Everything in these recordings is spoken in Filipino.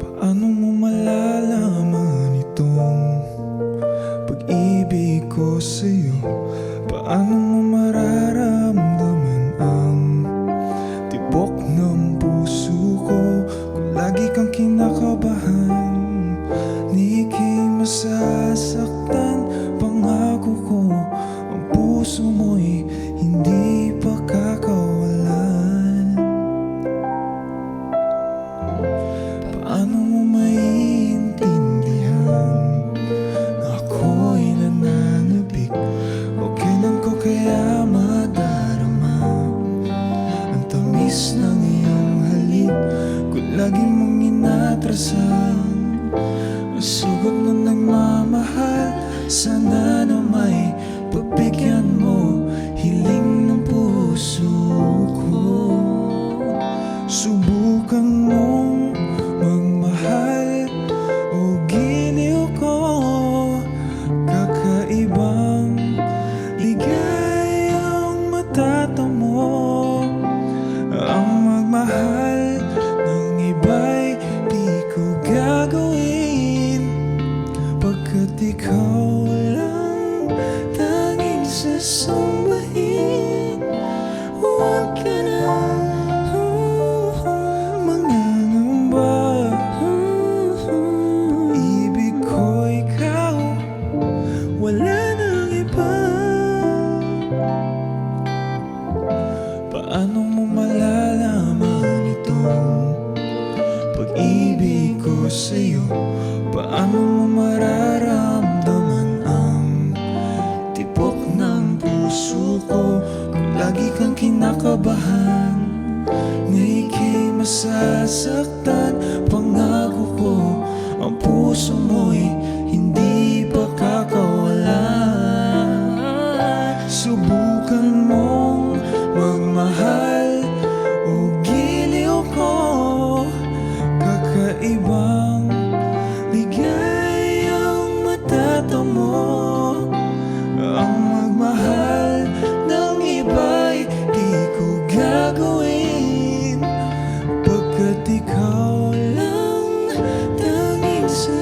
Paano mo malalaman itong pag-ibig? Paano mo mararamdaman ang tibok ng lagi mong inatrasan. Masugod na nagmamahal Sana na may pagbigyan mo Hiling ng puso ko. Subukan mong magmahal O giliw ko Kakaibang ligayang matatamo Pagkat ikaw lang tanging sasambahin lagi kang kinakabahan. Na ika'y masasaktan. Pangako ko ang puso mo'y hindi pa kakawalan Subukan mong magmahal. O giliw ko Kakaibang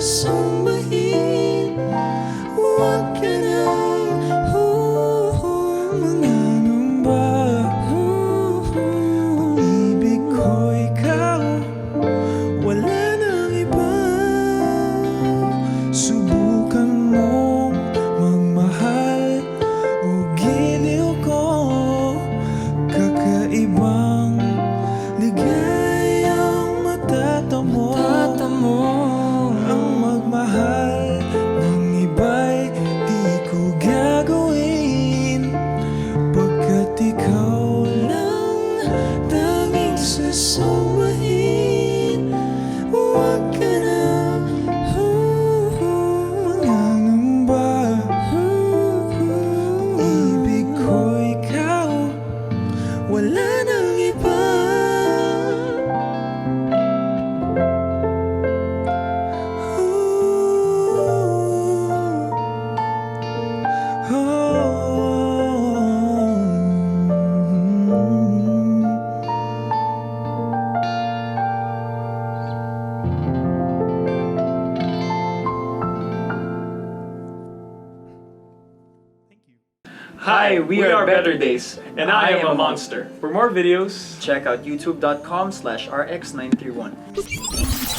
sasambahin Huwag ka nang mangangamba Ibig ko ikaw wala nang iba Subukan mong magmahal O giliw ko Kakaibang sasambahin Huwag ka na. Mangangamba Ibig ko ikaw. Wala nang iba. Oh. Hi, we, are, Better Days, and I, am a monster. For more videos, Check out youtube.com slash rx931.